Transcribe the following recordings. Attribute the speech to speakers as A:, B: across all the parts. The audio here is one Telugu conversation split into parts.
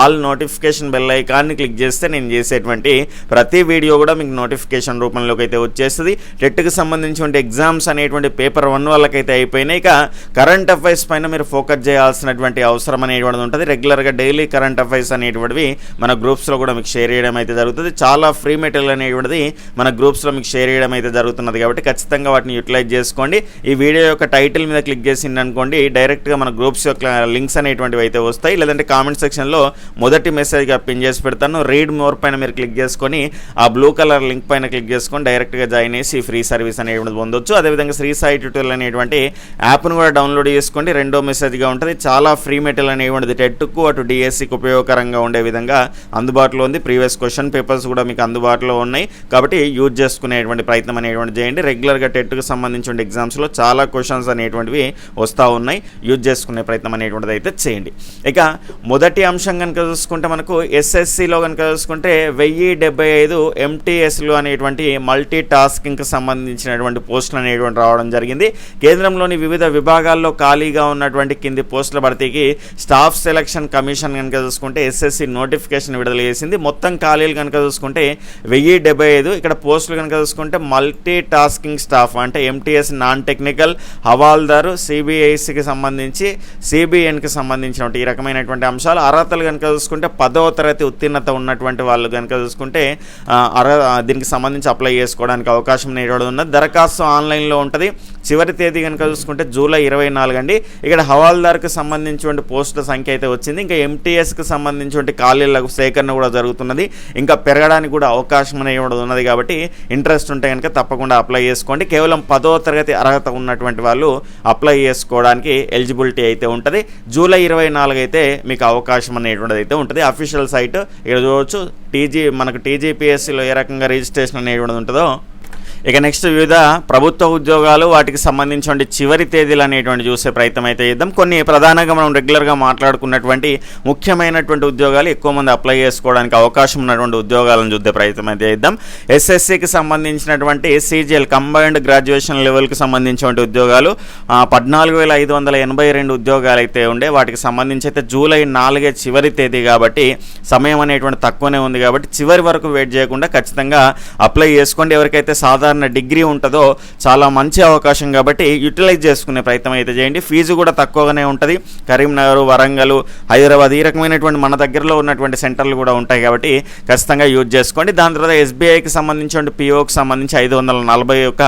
A: ఆల్ నోటిఫికేషన్ బెల్ ఐకాన్ని క్లిక్ చేస్తే నేను చేసేటువంటి ప్రతి వీడియో కూడా మీకు నోటిఫికేషన్ రూపంలోకి అయితే వచ్చేస్తుంది. టెట్కి సంబంధించిన ఎగ్జామ్స్ అనేటువంటి పేపర్ వన్ వాళ్ళకైతే అయిపోయినాయి. ఇక కరెంట్ అఫైర్స్ పైన మీరు ఫోకస్ చేయాల్సినటువంటి అవసరం అనేటువంటిది ఉంటుంది. రెగ్యులర్గా డైలీ కరెంట్ అఫైర్స్ అనేటువంటివి మన గ్రూప్స్లో కూడా మీకు షేర్ చేయడం అయితే జరుగుతుంది. చాలా ఫ్రీ మెటీరియల్ అనేటువంటిది మన గ్రూప్స్లో మీకు షేర్ చేయడం అయితే జరుగుతున్నది కాబట్టి ఖచ్చితంగా వాటిని యూటిలైజ్ చేసుకోండి. ఈ వీడియో యొక్క టైటిల్ మీద క్లిక్ చేసింది అనుకోండి డైరెక్ట్గా మన గ్రూప్స్ యొక్క లింక్స్ అనేటువంటివి అయితే వస్తాయి. లేదంటే కామెంట్ సెక్షన్లో మొదటి మెసేజ్గా పిన్ చేసి పెడతాను. రీడ్ మోర్ పైన మీరు క్లిక్ చేసుకొని ఆ బ్లూ కలర్ లింక్ పైన క్లిక్ చేసుకొని డైరెక్ట్గా జాయిన్ చేసి ఫ్రీ సర్వీస్ అనేటువంటిది పొందొచ్చు. అదేవిధంగా శ్రీ సాయి ట్యూటోరియల్ అనేటువంటి యాప్ను కూడా డౌన్లోడ్ చేసుకోండి. రెండో మెసేజ్గా ఉంటుంది. చాలా ఫ్రీ మెటీరియల్ అనేటువంటిది టెట్కు అటు డిఎస్సికి ఉపయోగకరంగా ఉండే విధంగా అందుబాటులో ఉంది. ప్రీవియస్ క్వశ్చన్ పేపర్స్ కూడా మీకు అందుబాటులో ఉన్నాయి. కాబట్టి యూజ్ చేసుకునేటువంటి ప్రయత్నం అనేటువంటి చేయండి. రెగ్యులర్గా టెట్కు సంబంధించిన ఎగ్జామ్స్లో చాలా క్వశ్చన్స్ అనేటువంటివి వస్తూ ఉన్నాయి. యూజ్ చేసుకునే ప్రయత్నం అనేటువంటిది అయితే చేయండి. ఇక మొదటి అంశం కనుక చూసుకుంటే మనకు ఎస్ఎస్సిలో కనుక చూసుకుంటే వెయ్యి డెబ్బై ఐదు ఎంటీఎస్లు అనేటువంటి మల్టీ టాస్కింగ్కి సంబంధించినటువంటి పోస్టులు అనేటువంటి రావడం జరిగింది. కేంద్రంలోని వివిధ విభాగాల్లో ఖాళీగా ఉన్నటువంటి కింది పోస్టుల భర్తీకి స్టాఫ్ సెలక్షన్ కమిషన్ కనుక చూసుకుంటే ఎస్ఎస్సి నోటిఫికేషన్ విడుదల చేసింది. మొత్తం ఖాళీలు కనుక చూసుకుంటే వెయ్యి డెబ్బై ఐదు. ఇక్కడ పోస్టులు కనుక చూసుకుంటే మల్టీ టాస్కింగ్ స్టాఫ్ అంటే ఎంటీఎస్ నాన్ టెక్నికల్ హవాల్దారు సిబిఐసికి సంబంధించి సిబిఎన్కి సంబంధించినటువంటి ఈ రకమైనటువంటి అంశాలు. అర్హత అర్హతలు కనుక చూసుకుంటే పదవ తరగతి ఉత్తీర్ణత ఉన్నటువంటి వాళ్ళు కనుక చూసుకుంటే అర్హ దీనికి సంబంధించి అప్లై చేసుకోవడానికి అవకాశం నేడు ఉన్నది. దరఖాస్తు ఆన్లైన్లో ఉంటుంది. చివరి తేదీ కనుక చూసుకుంటే జూలై ఇరవై నాలుగు అండి. ఇక్కడ హవాల్దార్కి సంబంధించినటువంటి పోస్టుల సంఖ్య అయితే వచ్చింది. ఇంకా ఎంటీఎస్కి సంబంధించినటువంటి ఖాళీలకు సేకరణ కూడా జరుగుతున్నది. ఇంకా పెరగడానికి కూడా అవకాశం అనేది ఉన్నది కాబట్టి ఇంట్రెస్ట్ ఉంటే కనుక తప్పకుండా అప్లై చేసుకోండి. కేవలం పదో తరగతి అర్హత ఉన్నటువంటి వాళ్ళు అప్లై చేసుకోవడానికి ఎలిజిబిలిటీ అయితే ఉంటుంది. జూలై ఇరవై నాలుగు అయితే మీకు అవకాశం అనేటువంటిది అయితే ఉంటుంది. అఫీషియల్ సైట్ ఇక్కడ చూడవచ్చు టీజీ మనకు టీజీపీఎస్సీలో ఏ రకంగా రిజిస్ట్రేషన్ అనేటువంటిది ఉంటుందో ఇక నెక్స్ట్ వివిధ ప్రభుత్వ ఉద్యోగాలు వాటికి సంబంధించిన చివరి తేదీలు అనేటువంటి చూసే ప్రయత్నం అయితే చేద్దాం. కొన్ని ప్రధానంగా మనం రెగ్యులర్గా మాట్లాడుకున్నటువంటి ముఖ్యమైనటువంటి ఉద్యోగాలు ఎక్కువ మంది అప్లై చేసుకోవడానికి అవకాశం ఉన్నటువంటి ఉద్యోగాలను చూద్దే ప్రయత్నం అయితే చేద్దాం. ఎస్ఎస్సికి సంబంధించినటువంటి సీజీఎల్ కంబైన్డ్ గ్రాడ్యుయేషన్ లెవెల్కి సంబంధించినటువంటి ఉద్యోగాలు పద్నాలుగు వేల ఐదు వందల ఎనభై రెండు ఉద్యోగాలు అయితే ఉండే వాటికి సంబంధించి అయితే జూలై నాలుగే చివరి తేదీ కాబట్టి సమయం అనేటువంటి తక్కువనే ఉంది కాబట్టి చివరి వరకు వెయిట్ చేయకుండా ఖచ్చితంగా అప్లై చేసుకోండి. ఎవరికైతే సాధారణ డిగ్రీ ఉంటుందో చాలా మంచి అవకాశం కాబట్టి యూటిలైజ్ చేసుకునే ప్రయత్నం అయితే చేయండి. ఫీజు కూడా తక్కువగానే ఉంటుంది. కరీంనగర్ వరంగల్ హైదరాబాద్ ఈ రకమైనటువంటి మన దగ్గరలో ఉన్నటువంటి సెంటర్లు కూడా ఉంటాయి కాబట్టి ఖచ్చితంగా యూజ్ చేసుకోండి. దాని తర్వాత ఎస్బీఐకి సంబంధించిన పిఓకి సంబంధించి ఐదు వందల నలభై యొక్క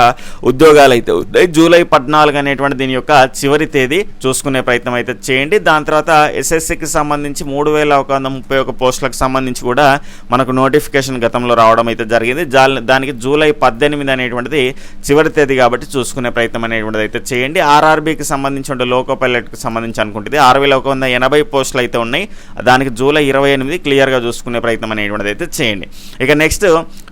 A: ఉద్యోగాలు అయితే ఉంటాయి జూలై పద్నాలుగు అనేటువంటి దీని యొక్క చివరి తేదీ చూసుకునే ప్రయత్నం అయితే చేయండి. దాని తర్వాత ఎస్ఎస్సికి సంబంధించి మూడు వేల ఒక వంద ముప్పై ఒక పోస్టులకు సంబంధించి కూడా మనకు నోటిఫికేషన్ గతంలో రావడం అయితే జరిగింది. దానికి జూలై పద్దెనిమిది అనేటువంటిది చివరి తేదీ కాబట్టి చూసుకునే ప్రయత్నం అనేటువంటిది అయితే చేయండి. ఆర్ఆర్బీకి సంబంధించిన లోకో పైలట్కి సంబంధించి అనుకుంటుంది. ఆరు వేల ఒక వంద ఎనభై పోస్టులు అయితే ఉన్నాయి. దానికి జూలై ఇరవై ఎనిమిది క్లియర్గా చూసుకునే ప్రయత్నం అనేటువంటిది అయితే చేయండి. ఇక నెక్స్ట్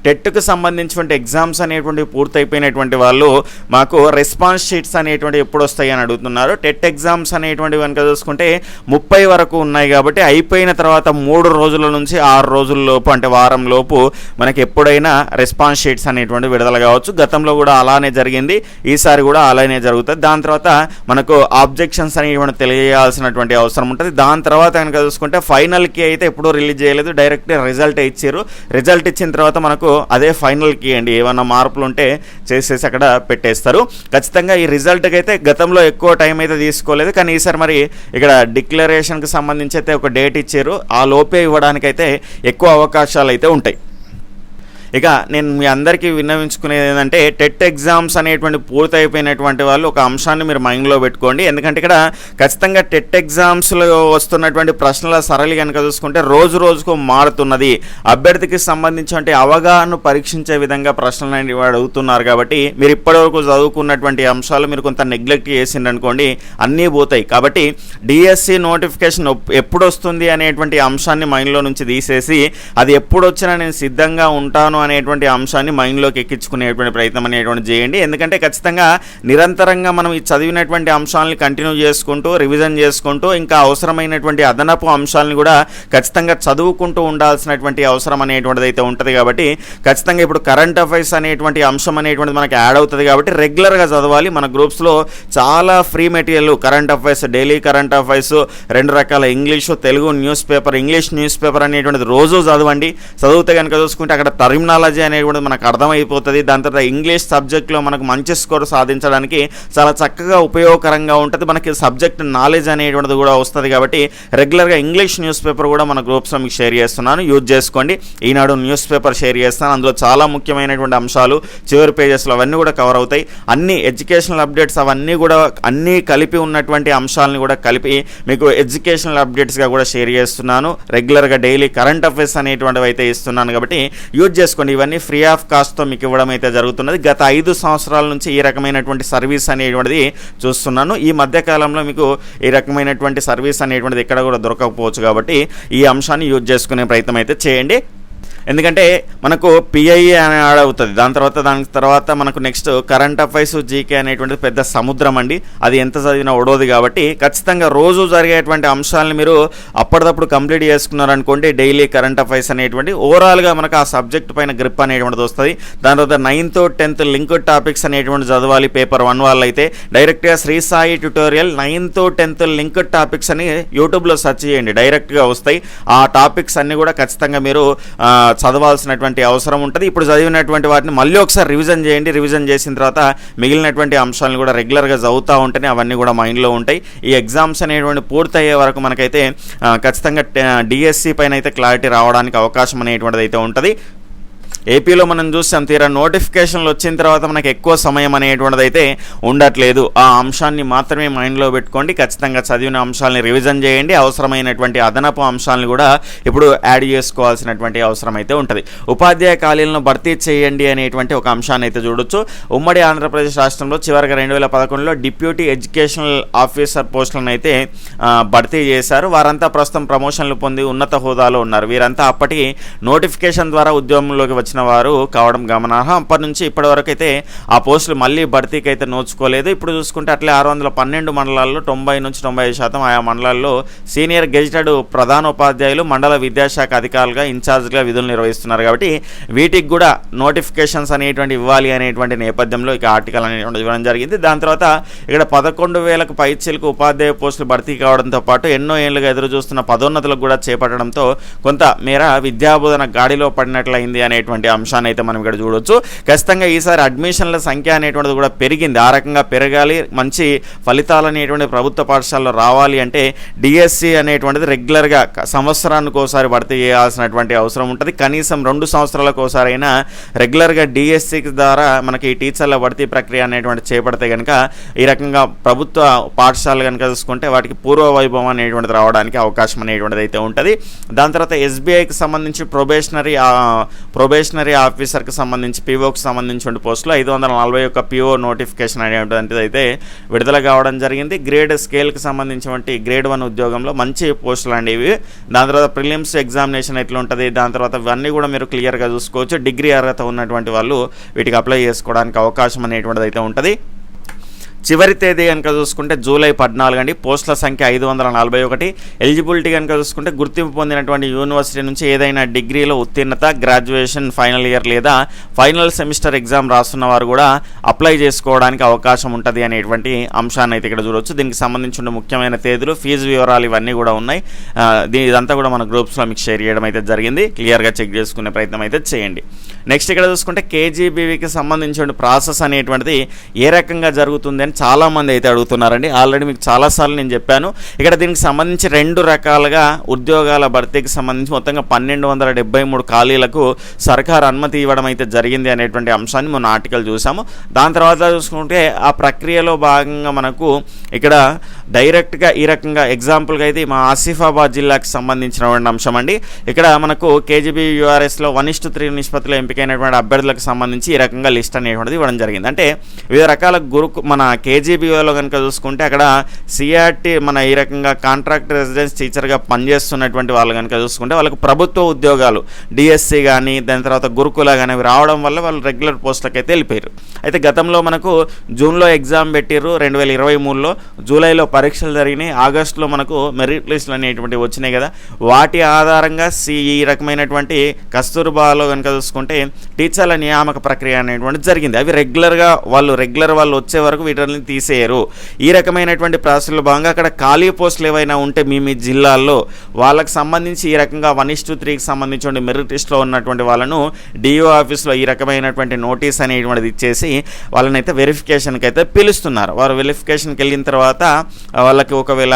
A: టెట్కు సంబంధించినటువంటి ఎగ్జామ్స్ అనేటువంటివి పూర్తయిపోయినటువంటి వాళ్ళు మాకు రెస్పాన్స్ షీట్స్ అనేటువంటివి ఎప్పుడు వస్తాయి అని అడుగుతున్నారు. టెట్ ఎగ్జామ్స్ అనేటువంటివి కనుక చూసుకుంటే ముప్పై వరకు ఉన్నాయి కాబట్టి అయిపోయిన తర్వాత మూడు రోజుల నుంచి ఆరు రోజుల లోపు అంటే వారం లోపు మనకి ఎప్పుడైనా రెస్పాన్స్ షీట్స్ అనేటువంటి విడుదల కావచ్చు. గతంలో కూడా అలానే జరిగింది. ఈసారి కూడా అలానే జరుగుతుంది. దాని తర్వాత మనకు ఆబ్జెక్షన్స్ అనేటువంటి తెలియజేయాల్సినటువంటి అవసరం ఉంటుంది. దాని తర్వాత కనుక చూసుకుంటే ఫైనల్కి అయితే ఎప్పుడూ రిలీజ్ చేయలేదు. డైరెక్ట్ రిజల్ట్ ఇచ్చారు. రిజల్ట్ ఇచ్చిన తర్వాత మనకు అదే ఫైనల్కి అండి. ఏమైనా మార్పులు ఉంటే చేసేసి అక్కడ పెట్టేస్తారు. ఖచ్చితంగా ఈ రిజల్ట్కి అయితే గతంలో ఎక్కువ టైం అయితే తీసుకోలేదు. కానీ ఈసారి మరి ఇక్కడ డిక్లరేషన్కి సంబంధించి అయితే ఒక డేట్ ఇచ్చారు. ఆ లోపే ఇవ్వడానికైతే ఎక్కువ అవకాశాలు అయితే ఉంటాయి. ఇక నేను మీ అందరికీ విన్నవించుకునేది ఏంటంటే టెట్ ఎగ్జామ్స్ అనేటువంటి పూర్తయిపోయినటువంటి వాళ్ళు ఒక అంశాన్ని మీరు మైండ్లో పెట్టుకోండి. ఎందుకంటే ఇక్కడ ఖచ్చితంగా టెట్ ఎగ్జామ్స్లో వస్తున్నటువంటి ప్రశ్నల సరళి కనుక చూసుకుంటే రోజు రోజుకు మారుతున్నది. అభ్యర్థికి సంబంధించినటువంటి అవగాహన పరీక్షించే విధంగా ప్రశ్నలు అనేవి అడుగుతున్నారు కాబట్టి మీరు ఇప్పటివరకు చదువుకున్నటువంటి అంశాలు మీరు కొంత నెగ్లెక్ట్ చేసిండనుకోండి అన్నీ పోతాయి. కాబట్టి డిఎస్సి నోటిఫికేషన్ ఎప్పుడు వస్తుంది అనేటువంటి అంశాన్ని మైండ్లో నుంచి తీసేసి అది ఎప్పుడు వచ్చినా నేను సిద్ధంగా ఉంటాను అనేటువంటి అంశాన్ని మైండ్లోకి ఎక్కించుకునేటువంటి ప్రయత్నం అనేటువంటి చేయండి. ఎందుకంటే ఖచ్చితంగా నిరంతరంగా మనం ఈ చదివినటువంటి అంశాలను కంటిన్యూ చేసుకుంటూ రివిజన్ చేసుకుంటూ ఇంకా అవసరమైనటువంటి అదనపు అంశాలను కూడా ఖచ్చితంగా చదువుకుంటూ ఉండాల్సినటువంటి అవసరం అనేటువంటిది అయితే ఉంటుంది కాబట్టి ఖచ్చితంగా ఇప్పుడు కరెంట్ అఫైర్స్ అనేటువంటి అంశం అనేటువంటిది మనకి యాడ్ అవుతుంది కాబట్టి రెగ్యులర్గా చదవాలి. మన గ్రూప్స్లో చాలా free material current affairs daily current affairs రెండు రకాల English Telugu news paper English news paper అనేటువంటిది రోజు చదవండి. చదివితే కనుక చూసుకుంటే అక్కడ టర్మినాలజీ అనేటువంటిది మనకు అర్థమైపోతుంది. దాని తర్వాత ఇంగ్లీష్ సబ్జెక్ట్లో మనకు మంచి స్కోర్ సాధించడానికి చాలా చక్కగా ఉపయోగకరంగా ఉంటుంది. మనకి సబ్జెక్ట్ నాలెడ్జ్ అనేటువంటిది కూడా వస్తుంది కాబట్టి రెగ్యులర్గా ఇంగ్లీష్ న్యూస్ పేపర్ కూడా మన గ్రూప్స్లో మీకు షేర్ చేస్తున్నాను. యూజ్ చేసుకోండి. ఈనాడు న్యూస్ పేపర్ షేర్ చేస్తాను. అందులో చాలా ముఖ్యమైనటువంటి అంశాలు చివరి పేజెస్లో అవన్నీ కూడా కవర్ అవుతాయి. అన్ని ఎడ్యుకేషనల్ అప్డేట్స్ అవన్నీ కూడా అన్నీ కలిపి ఉన్నటువంటి అంశాలను కూడా కలిపి మీకు ఎడ్యుకేషనల్ అప్డేట్స్గా కూడా షేర్ చేస్తున్నాను. రెగ్యులర్గా డైలీ కరెంట్ అఫైర్స్ అనేటువంటివి అయితే ఇస్తున్నాను కాబట్టి యూజ్ చేసుకోండి. ఇవన్నీ ఫ్రీ ఆఫ్ కాస్ట్తో మీకు ఇవ్వడం అయితే జరుగుతున్నది. గత ఐదు సంవత్సరాల నుంచి ఈ రకమైనటువంటి సర్వీస్ అనేటువంటిది చూస్తున్నాను. ఈ మధ్యకాలంలో మీకు ఈ రకమైనటువంటి సర్వీస్ అనేటువంటిది ఎక్కడ కూడా దొరకకపోవచ్చు కాబట్టి ఈ అంశాన్ని యూజ్ చేసుకునే ప్రయత్నం అయితే చేయండి. ఎందుకంటే మనకు పిఐఏ అని యాడ్ అవుతుంది. దాని తర్వాత దాని తర్వాత మనకు నెక్స్ట్ కరెంట్ అఫైర్స్ జీకే అనేటువంటిది పెద్ద సముద్రం అండి. అది ఎంత చదివినా ఒడోది కాబట్టి ఖచ్చితంగా రోజు జరిగేటువంటి అంశాలను మీరు అప్పటిదప్పుడు కంప్లీట్ చేసుకున్నారనుకోండి డైలీ కరెంట్ అఫైర్స్ అనేటువంటి ఓవరాల్గా మనకు ఆ సబ్జెక్ట్ పైన గ్రిప్ అనేటువంటిది వస్తుంది. దాని తర్వాత నైన్త్ టెన్త్ లింక్ టాపిక్స్ అనేటువంటి చదవాలి పేపర్ వన్ వాళ్ళు అయితే డైరెక్ట్గా Sri Sai tutorial ninth tenth linked topics అని యూట్యూబ్లో సెర్చ్ చేయండి. డైరెక్ట్గా వస్తాయి. ఆ టాపిక్స్ అన్నీ కూడా ఖచ్చితంగా మీరు చదవాల్సినటువంటి అవసరం ఉంటుంది. ఇప్పుడు చదివినటువంటి వాటిని మళ్ళీ ఒకసారి రివిజన్ చేయండి. రివిజన్ చేసిన తర్వాత మిగిలినటువంటి అంశాలను కూడా రెగ్యులర్గా చదువుతూ ఉంటేనే అవన్నీ కూడా మైండ్లో ఉంటాయి. ఈ ఎగ్జామ్స్ అనేటువంటి పూర్తయ్యే వరకు మనకైతే ఖచ్చితంగా డిఎస్సి పైన అయితే క్లారిటీ రావడానికి అవకాశం అనేటువంటిది అయితే ఉంటుంది. ఏపీలో మనం చూస్తాం తీరా నోటిఫికేషన్లు వచ్చిన తర్వాత మనకు ఎక్కువ సమయం అనేటువంటిది అయితే ఉండట్లేదు. ఆ అంశాన్ని మాత్రమే మైండ్లో పెట్టుకోండి. ఖచ్చితంగా చదివిన అంశాలని రివిజన్ చేయండి. అవసరమైనటువంటి అదనపు అంశాలను కూడా ఇప్పుడు యాడ్ చేసుకోవాల్సినటువంటి అవసరం అయితే ఉంటుంది. ఉపాధ్యాయ ఖాళీలను భర్తీ చేయండి అనేటువంటి ఒక అంశాన్ని అయితే చూడొచ్చు. ఉమ్మడి ఆంధ్రప్రదేశ్ రాష్ట్రంలో చివరిగా రెండు వేల పదకొండులో డిప్యూటీ ఎడ్యుకేషనల్ ఆఫీసర్ పోస్టులను అయితే భర్తీ చేశారు. వారంతా ప్రస్తుతం ప్రమోషన్లు పొంది ఉన్నత హోదాలో ఉన్నారు. వీరంతా అప్పటికి నోటిఫికేషన్ ద్వారా ఉద్యోగంలోకి వచ్చిన వారు కావడం గమనార్హం. అప్పటి నుంచి ఇప్పటి వరకు అయితే ఆ పోస్టులు మళ్ళీ భర్తీకి అయితే నోచుకోలేదు. ఇప్పుడు చూసుకుంటే అట్లే ఆరు వందల పన్నెండు మండలాల్లో తొంభై నుంచి తొంభై ఐదు శాతం ఆయా మండలాల్లో సీనియర్ గెజిటెడ్ ప్రధానోపాధ్యాయులు మండల విద్యాశాఖ అధికారులుగా ఇన్ఛార్జ్గా విధులు నిర్వహిస్తున్నారు కాబట్టి వీటికి కూడా నోటిఫికేషన్స్ అనేటువంటి ఇవ్వాలి అనేటువంటి నేపథ్యంలో ఇక ఆర్టికల్ అనేటువంటి ఇవ్వడం జరిగింది. దాని తర్వాత ఇక్కడ పదకొండు వేలకు పైచీలకు ఉపాధ్యాయ పోస్టులు భర్తీ కావడంతో పాటు ఎన్నో ఏళ్ళుగా ఎదురు చూస్తున్న పదోన్నతులకు కూడా చేపట్టడంతో కొంత మేర విద్యాబోధన గాడిలో పడినట్లయింది అనేటువంటి అంశాన్ని అయితే మనం ఇక్కడ చూడొచ్చు. ఖచ్చితంగా ఈసారి అడ్మిషన్ల సంఖ్య అనేటువంటిది కూడా పెరిగింది. ఆ రకంగా పెరగాలి మంచి ఫలితాలు అనేటువంటి ప్రభుత్వ పాఠశాలలో రావాలి అంటే డిఎస్సి అనేటువంటిది రెగ్యులర్గా సంవత్సరానికి ఒకసారి భర్తీ చేయాల్సినటువంటి అవసరం ఉంటుంది. కనీసం రెండు సంవత్సరాలకు ఒకసారి అయినా రెగ్యులర్గా డిఎస్సి ద్వారా మనకి ఈ టీచర్ల భర్తీ ప్రక్రియ అనేటువంటి చేపడితే కనుక ఈ రకంగా ప్రభుత్వ పాఠశాలలు కనుక చూసుకుంటే వాటికి పూర్వ వైభవం అనేటువంటిది రావడానికి అవకాశం అనేటువంటిది అయితే ఉంటుంది. దాని తర్వాత ఎస్బీఐకి సంబంధించి ప్రొబేషనరీ ప్రొబేషనరీ ఆఫీసర్కి సంబంధించి పీఓకి సంబంధించిన పోస్టులో ఐదు వందల నలభై ఒక పీఓ నోటిఫికేషన్ అనేటువంటిది అయితే విడుదల కావడం జరిగింది. గ్రేడ్ స్కేల్కి సంబంధించినటువంటి గ్రేడ్ వన్ ఉద్యోగంలో మంచి పోస్టులు అండి ఇవి దాని తర్వాత ప్రిలిమ్స్ ఎగ్జామినేషన్ ఎట్లా ఉంటుంది? దాని తర్వాత ఇవన్నీ కూడా మీరు క్లియర్గా చూసుకోవచ్చు. డిగ్రీ అర్హత ఉన్నటువంటి వాళ్ళు వీటికి అప్లై చేసుకోవడానికి అవకాశం అనేటువంటిది అయితే ఉంటుంది. చివరి తేదీ కనుక చూసుకుంటే జూలై పద్నాలుగు అండి. పోస్టుల సంఖ్య ఐదు వందల నలభై ఒకటి. ఎలిజిబిలిటీ కనుక చూసుకుంటే గుర్తింపు పొందినటువంటి యూనివర్సిటీ నుంచి ఏదైనా డిగ్రీలో ఉత్తీర్ణత గ్రాడ్యుయేషన్ ఫైనల్ ఇయర్ లేదా ఫైనల్ సెమిస్టర్ ఎగ్జామ్ రాస్తున్న వారు కూడా అప్లై చేసుకోవడానికి అవకాశం ఉంటుంది అనేటువంటి అంశాన్ని అయితే ఇక్కడ చూడవచ్చు దీనికి సంబంధించిన ముఖ్యమైన తేదీలు ఫీజు వివరాలు ఇవన్నీ కూడా ఉన్నాయి. దీని ఇదంతా కూడా మన గ్రూప్స్లో మీకు షేర్ చేయడం అయితే జరిగింది. క్లియర్గా చెక్ చేసుకునే ప్రయత్నం అయితే చేయండి. నెక్స్ట్ ఇక్కడ చూసుకుంటే కేజీబీవీకి సంబంధించిన ప్రాసెస్ అనేటువంటిది ఏ రకంగా జరుగుతుంది అని చాలామంది అయితే అడుగుతున్నారండి. ఆల్రెడీ మీకు చాలాసార్లు నేను చెప్పాను. ఇక్కడ దీనికి సంబంధించి రెండు రకాలుగా ఉద్యోగాల భర్తీకి సంబంధించి మొత్తంగా పన్నెండు వందల డెబ్బై మూడు ఖాళీలకు సర్కార్ అనుమతి ఇవ్వడం అయితే జరిగింది అనేటువంటి అంశాన్ని మనం ఆర్టికల్ చూసాము దాని తర్వాత చూసుకుంటే ఆ ప్రక్రియలో భాగంగా మనకు ఇక్కడ డైరెక్ట్గా ఈ రకంగా ఎగ్జాంపుల్గా అయితే మా ఆసిఫాబాద్ జిల్లాకు సంబంధించినటువంటి అంశం అండి ఇక్కడ మనకు కేజీబీ యూఆర్ఎస్లో వన్ ఇస్టు త్రీ నిష్పత్తిలో ఎంపికైనటువంటి అభ్యర్థులకు సంబంధించి ఈ రకంగా లిస్ట్ అనేటువంటిది ఇవ్వడం జరిగింది. అంటే వివిధ రకాల గురు మన కేజీబీఓలో కనుక చూసుకుంటే అక్కడ సిఆర్టీ మన ఈ రకంగా కాంట్రాక్ట్ రెసిడెన్స్ టీచర్గా పనిచేస్తున్నటువంటి వాళ్ళు కనుక చూసుకుంటే వాళ్ళకు ప్రభుత్వ ఉద్యోగాలు డిఎస్సి కానీ దాని తర్వాత గురుకుల కానీ రావడం వల్ల వాళ్ళు రెగ్యులర్ పోస్టులకు అయితే వెళ్ళిపోయారు. అయితే గతంలో మనకు జూన్లో ఎగ్జామ్ పెట్టిర్రు రెండు వేల ఇరవై మూడులో. జూలైలో పరీక్షలు జరిగినాయి ఆగస్టులో మనకు మెరిట్ లిస్టులు అనేటువంటివి వచ్చినాయి కదా. వాటి ఆధారంగా సి ఈ రకమైనటువంటి కస్తూర్బాలో కనుక చూసుకుంటే టీచర్ల నియామక ప్రక్రియ అనేటువంటిది జరిగింది. అవి రెగ్యులర్గా వాళ్ళు రెగ్యులర్ వాళ్ళు వచ్చే వరకు వీటిని తీసేయరు. ఈ రకమైనటువంటి ప్రాసెస్లో భాగంగా అక్కడ ఖాళీ పోస్టులు ఏవైనా ఉంటే మీ మీ జిల్లాల్లో వాళ్ళకి సంబంధించి ఈ రకంగా వన్ ఇస్ టూ త్రీకి సంబంధించిన మెరిట్ లిస్ట్లో ఉన్నటువంటి వాళ్ళను డిఓ ఆఫీస్లో ఈ రకమైనటువంటి నోటీస్ అనేటువంటిది ఇచ్చేసి వాళ్ళని అయితే వెరిఫికేషన్కి అయితే పిలుస్తున్నారు. వారు వెరిఫికేషన్కి వెళ్ళిన తర్వాత వాళ్ళకి ఒకవేళ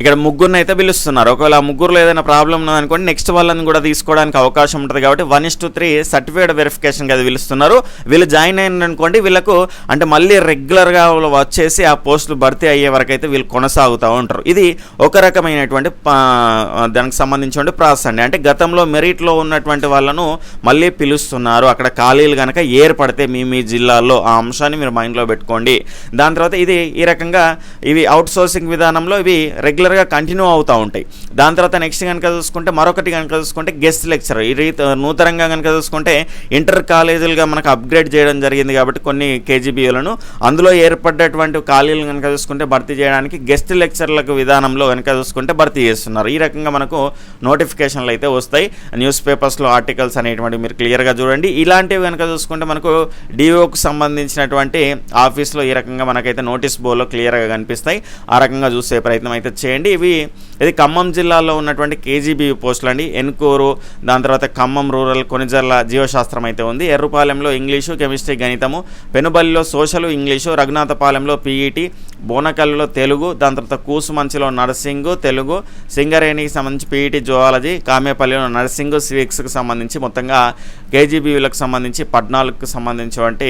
A: ఇక్కడ ముగ్గురిని అయితే పిలుస్తున్నారు. ఒకవేళ ఆ ముగ్గురులో ఏదైనా ప్రాబ్లం ఉన్నదనుకోండి నెక్స్ట్ వాళ్ళని కూడా తీసుకోవడానికి అవకాశం ఉంటుంది కాబట్టి one is to three certificate verification అది పిలుస్తున్నారు. వీళ్ళు జాయిన్ అయిననుకోండి వీళ్ళకు అంటే మళ్ళీ రెగ్యులర్గా వచ్చేసి ఆ పోస్టులు భర్తీ అయ్యే వరకు అయితే వీళ్ళు కొనసాగుతూ ఉంటారు. ఇది ఒక రకమైనటువంటి దానికి సంబంధించిన ప్రాసెస్ అండి. అంటే గతంలో మెరిట్లో ఉన్నటువంటి వాళ్ళను మళ్ళీ పిలుస్తున్నారు. అక్కడ ఖాళీలు కనుక ఏర్పడితే మీ మీ జిల్లాల్లో ఆ అంశాన్ని మీరు మైండ్లో పెట్టుకోండి. దాని తర్వాత ఇది ఈ రకంగా ఇవి అవుట్ సోర్సింగ్ విధానంలో ఇవి రెగ్యులర్ రెగ్యులర్గా కంటిన్యూ అవుతూ ఉంటాయి. దాని తర్వాత నెక్స్ట్ కనుక చూసుకుంటే మరొకటి కనుక చూసుకుంటే గెస్ట్ లెక్చర్ ఈ రీతి నూతనంగా కనుక చూసుకుంటే ఇంటర్ కాలేజీలుగా మనకు అప్గ్రేడ్ చేయడం జరిగింది కాబట్టి కొన్ని కేజీబీలను అందులో ఏర్పడ్డటువంటి ఖాళీలు కనుక చూసుకుంటే భర్తీ చేయడానికి గెస్ట్ లెక్చర్లకు విధానంలో కనుక చూసుకుంటే భర్తీ చేస్తున్నారు. ఈ రకంగా మనకు నోటిఫికేషన్లు అయితే వస్తాయి. న్యూస్ పేపర్స్లో ఆర్టికల్స్ అనేటువంటివి మీరు క్లియర్గా చూడండి. ఇలాంటివి కనుక చూసుకుంటే మనకు డిఓకు సంబంధించినటువంటి ఆఫీస్లో ఈ రకంగా మనకైతే నోటీస్ బోర్డులో క్లియర్గా కనిపిస్తాయి. ఆ రకంగా చూసే ప్రయత్నం అయితే చేయండి. ఇవి ఇది ఖమ్మం జిల్లాలో ఉన్నటువంటి కేజీబీ పోస్టులు అండి. ఎన్కూరు దాని తర్వాత ఖమ్మం రూరల్ కొనిజర్ల జీవశాస్త్రం అయితే ఉంది. ఎర్రుపాలెంలో ఇంగ్లీషు కెమిస్ట్రీ గణితము పెనుబల్లిలో సోషల్ ఇంగ్లీషు రఘునాథపాలెంలో పీఈటీ బోనకల్లో తెలుగు దాని తర్వాత కూసుమంచిలో నర్సింగ్ తెలుగు సింగరేణికి సంబంధించి పీఈటీ జువాలజీ కామేపల్లిలో నర్సింగ్ సివిక్స్కి సంబంధించి మొత్తంగా కేజీబీలకు సంబంధించి పద్నాలుగుకు సంబంధించినటువంటి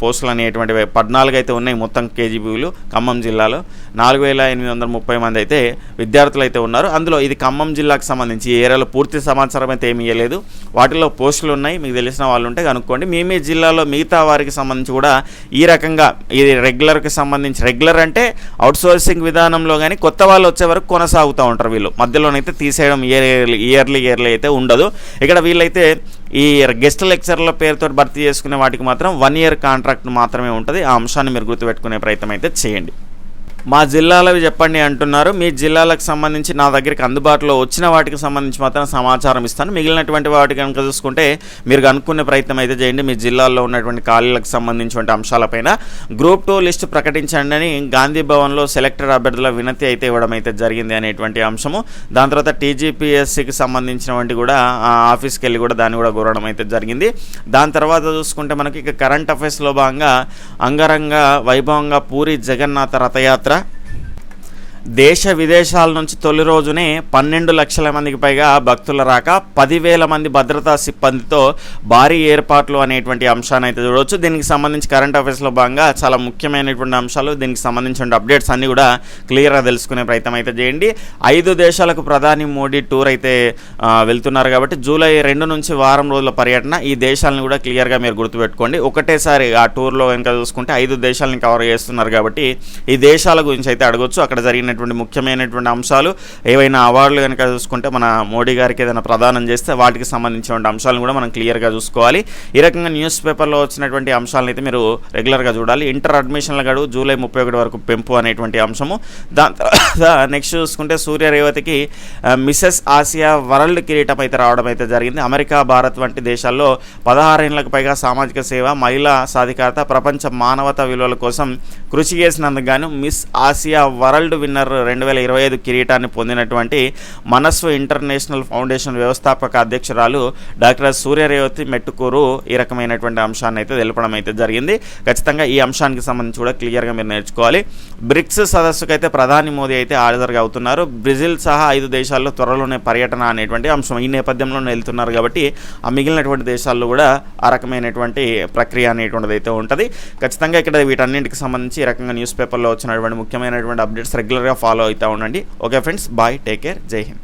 A: పోస్టులు అనేటువంటివి పద్నాలుగు అయితే ఉన్నాయి మొత్తం కేజీబీలు ఖమ్మం జిల్లాలో. నాలుగు వేల ఎనిమిది వందల ముప్పై మంది అయితే విద్యార్థులు అయితే ఉన్నారు. అందులో ఇది ఖమ్మం జిల్లాకు సంబంధించి ఏరియాలో పూర్తి సమాచారం అయితే ఏమీ ఇవ్వలేదు వాటిలో పోస్టులు ఉన్నాయి మీకు తెలిసిన వాళ్ళు ఉంటే కనుక్కోండి. మీ మీ జిల్లాలో మిగతా వారికి సంబంధించి కూడా ఈ రకంగా ఇది రెగ్యులర్కి సంబంధించి రెగ్యులర్ అంటే అవుట్సోర్సింగ్ విధానంలో కానీ కొత్త వాళ్ళు వచ్చే వరకు కొనసాగుతూ ఉంటారు వీళ్ళు. మధ్యలోనైతే తీసేయడం ఇయర్ ఇయర్లీ ఇయర్లీ అయితే ఉండదు. ఇక్కడ వీళ్ళైతే ఈ గెస్ట్ లెక్చర్ల పేరుతో భర్తీ చేసుకునే వాటికి మాత్రం వన్ ఇయర్ కాంట్రాక్ట్ మాత్రమే ఉంటుంది. ఆ అంశాన్ని మీరు గుర్తుపెట్టుకునే ప్రయత్నం అయితే చేయండి. మా జిల్లాలవి చెప్పండి అంటున్నారు. మీ జిల్లాలకు సంబంధించి నా దగ్గరికి అందుబాటులో వచ్చిన వాటికి సంబంధించి మాత్రం సమాచారం ఇస్తాను. మిగిలినటువంటి వాటి కనుక చూసుకుంటే మీరు కనుక్కునే ప్రయత్నం అయితే చేయండి. మీ జిల్లాల్లో ఉన్నటువంటి ఖాళీలకు సంబంధించినటువంటి అంశాలపైన గ్రూప్ టూ లిస్ట్ ప్రకటించండి అని గాంధీ భవన్లో సెలెక్టర్ అభ్యర్థుల వినతి అయితే ఇవ్వడం అయితే జరిగింది అనేటువంటి అంశము. దాని తర్వాత టీజీపీఎస్సికి సంబంధించినటువంటి కూడా ఆ ఆఫీస్కి వెళ్ళి కూడా దాన్ని కూడా కోరడం అయితే జరిగింది. దాని తర్వాత చూసుకుంటే మనకి ఇక కరెంట్ అఫైర్స్లో భాగంగా అంగరంగ వైభవంగా పూరి జగన్నాథ రథయాత్ర దేశ విదేశాల నుంచి తొలి రోజునే పన్నెండు లక్షల మందికి పైగా భక్తుల రాక పదివేల మంది భద్రతా సిబ్బందితో భారీ ఏర్పాట్లు అనేటువంటి అంశాన్ని అయితే చూడవచ్చు దీనికి సంబంధించి కరెంట్ అఫైర్స్లో భాగంగా చాలా ముఖ్యమైనటువంటి అంశాలు దీనికి సంబంధించిన అప్డేట్స్ అన్నీ కూడా క్లియర్గా తెలుసుకునే ప్రయత్నం అయితే చేయండి. ఐదు దేశాలకు ప్రధాని మోడీ టూర్ అయితే వెళ్తున్నారు కాబట్టి జూలై రెండు నుంచి వారం రోజుల పర్యటన ఈ దేశాలను కూడా క్లియర్గా మీరు గుర్తుపెట్టుకోండి. ఒకటేసారి ఆ టూర్లో కనుక చూసుకుంటే ఐదు దేశాలను కవర్ చేస్తున్నారు కాబట్టి ఈ దేశాల గురించి అయితే అడగొచ్చు. అక్కడ జరిగినటువంటి ముఖ్యమైనటువంటి అంశాలు. ఏవైనా అవార్డులు కనుక చూసుకుంటే మన మోడీ గారికి ఏదైనా ప్రదానం చేస్తే వాటికి సంబంధించినటువంటి అంశాలను కూడా మనం క్లియర్గా చూసుకోవాలి. ఈ రకంగా న్యూస్ పేపర్లో వచ్చినటువంటి అంశాలను అయితే మీరు రెగ్యులర్గా చూడాలి. ఇంటర్ అడ్మిషన్ల గడువు జూలై ముప్పై ఒకటి వరకు పెంపు అనేటువంటి అంశము. దాని తర్వాత నెక్స్ట్ చూసుకుంటే సూర్య రేవతికి మిస్సెస్ మిసెస్ ఆసియా వరల్డ్ కిరీటం అయితే రావడం అయితే జరిగింది. అమెరికా భారత్ వంటి దేశాల్లో పదహారేళ్ళకు పైగా సామాజిక సేవ మహిళా సాధికారత ప్రపంచ మానవతా విలువల కోసం కృషి చేసినందుకు గాను miss Asia world winner winner రెండు వేల ఇరవై ఐదు కిరీటాన్ని పొందినటువంటి మనస్సు ఇంటర్నేషనల్ ఫౌండేషన్ వ్యవస్థాపక అధ్యక్షురాలు డాక్టర్ సూర్యరేవతి మెట్టుకూరు ఈ రకమైనటువంటి అంశాన్ని అయితే తెలపడం అయితే జరిగింది. ఖచ్చితంగా ఈ అంశానికి సంబంధించి కూడా క్లియర్గా మీరు నేర్చుకోవాలి. బ్రిక్స్ సదస్సుకు అయితే ప్రధాని మోదీ అయితే హాజరుగా అవుతున్నారు. బ్రెజిల్ సహా ఐదు దేశాల్లో త్వరలోనే పర్యటన అనేటువంటి అంశం ఈ నేపథ్యంలోనే వెళ్తున్నారు కాబట్టి ఆ మిగిలినటువంటి దేశాల్లో కూడా ఆ రకమైనటువంటి ప్రక్రియ అనేటువంటిది అయితే ఉంటుంది. ఖచ్చితంగా ఇక్కడ వీటన్నింటికి సంబంధించి ఈ రకంగా న్యూస్ పేపర్లో వచ్చినటువంటి ముఖ్యమైనటువంటి అప్డేట్స్ రెగ్యులర్గా ఫాలో అవుతూ ఉండండి. Okay friends bye take care Jai Hind.